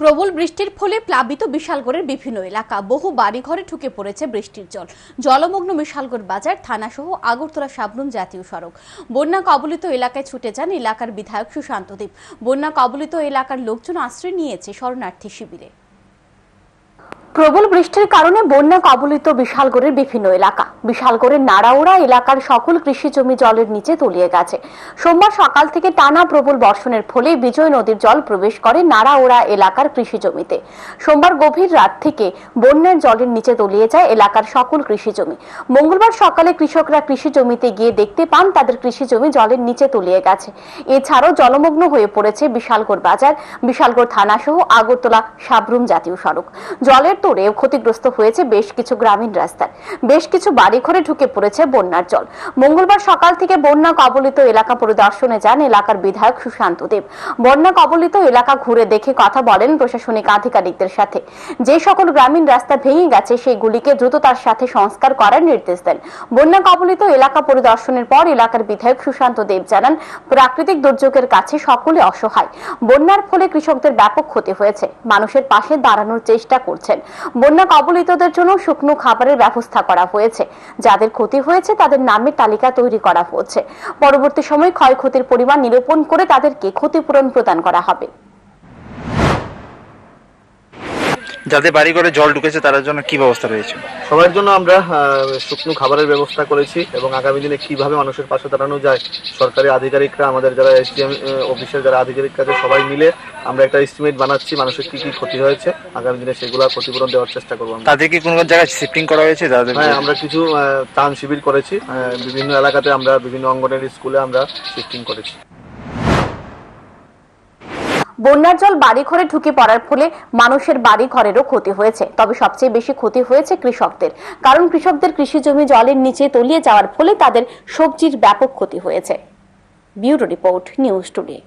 প্রবল বৃষ্টির ফলে প্লাবিত বিশালগড়ের বিভিন্ন এলাকা, বহু বাড়িঘরে ঠুকে পড়েছে বৃষ্টির জল। জলমগ্ন বিশালগড় বাজার থানা সহ আগরতলা সাবরুম জাতীয় সড়ক। বন্যা কবলিত এলাকায় ছুটে যান এলাকার বিধায়ক সুশান্তদীপ বন্যা কবলিত এলাকার লোকজন আশ্রয় নিয়েছে শরণার্থী শিবিরে। প্রবল বৃষ্টির কারণে বন্যা কবলিত বিশালগড়ের বিভিন্ন এলাকা। বিশালগড়ের নাড়াউড়া এলাকার সকল কৃষি জমি জলের নিচে তলিয়ে গেছে। সোমবার সকাল থেকে টানা প্রবল বর্ষণের ফলে বিজয় নদীর জল প্রবেশ করে নাড়াউড়া এলাকার কৃষি জমিতে। সোমবার গভীর রাত থেকে বন্যার জলের নিচে তলিয়ে যায় এলাকার সকল কৃষি জমি। মঙ্গলবার সকালে কৃষকরা কৃষি জমিতে গিয়ে দেখতে পান তাদের কৃষি জমি জলের নিচে তলিয়ে গেছে। এছাড়াও জলমগ্ন হয়ে পড়েছে বিশালগড় বাজার, বিশালগড় থানা সহ আগরতলা সাবরুম জাতীয় সড়ক। জলের তোড়ে ক্ষতিগ্রস্ত হয়েছে বেশ কিছু গ্রামীণ রাস্তায় বেশ কিছু বাড়িঘরে ঢুকে পড়েছে বন্যার জল। মঙ্গলবার সকাল থেকে বন্যা কবলিত এলাকা পরিদর্শনে যান এলাকার বিধায়ক সুশান্ত দেব। বন্যা কবলিত এলাকা ঘুরে দেখে কথা বলেন প্রশাসনিক আধিকারিকদের সাথে। যে সকল গ্রামীণ রাস্তা ভেঙে গেছে, সেগুলিকে দ্রুততার সাথে সংস্কার করার নির্দেশ দেন। বন্যা কবলিত এলাকা পরিদর্শনের পর এলাকার বিধায়ক সুশান্ত দেব জানান, প্রাকৃতিক দুর্যোগের কাছে সকলে অসহায়। বন্যার ফলে কৃষকদের ব্যাপক ক্ষতি হয়েছে। মানুষের পাশে দাঁড়ানোর চেষ্টা করছেন। বন্যা কবলিতদের জন্য শুকনো খাবারের ব্যবস্থা করা হয়েছে। যাদের ক্ষতি হয়েছে, তাদের নামের তালিকা তৈরি করা হচ্ছে। পরবর্তী সময় ক্ষয়ক্ষতির পরিমাণ নিরূপণ করে তাদেরকে ক্ষতিপূরণ প্রদান করা হবে। যাদের বাড়ি করে জল ঢুকেছে তার জন্য কি ব্যবস্থা রয়েছে? সবার জন্য আমরা শুকনো খাবারের ব্যবস্থা করেছি এবং আগামী দিনে কীভাবে মানুষের পাশে দাঁড়ানো যায় সরকারি আধিকারিকরা আমাদের যারা এসডিএম অফিসের যারা আধিকারিক আছে সবাই মিলে আমরা একটা এস্টিমেট বানাচ্ছি মানুষের কি কি ক্ষতি হয়েছে। আগামী দিনে সেগুলো ক্ষতিপূরণ দেওয়ার চেষ্টা করব আমরা। তাদের কি কোনো জায়গায় শিফটিং করা হয়েছে? তাদের হ্যাঁ আমরা কিছু ত্রাণ শিবির করেছি বিভিন্ন এলাকাতে আমরা বিভিন্ন অঙ্গনের স্কুলে আমরা শিফটিং করেছি। বন্যার জল বাড়ি ঘরে ঢুকে পড়ার ফলে মানুষের বাড়ি ঘরেরও ক্ষতি হয়েছে। তবে সবচেয়ে বেশি ক্ষতি হয়েছে কৃষকদের। কারণ কৃষকদের কৃষি জমি জলের নিচে তলিয়ে যাওয়ার ফলে তাদের সবজির ব্যাপক ক্ষতি হয়েছে। Bureau report, news today.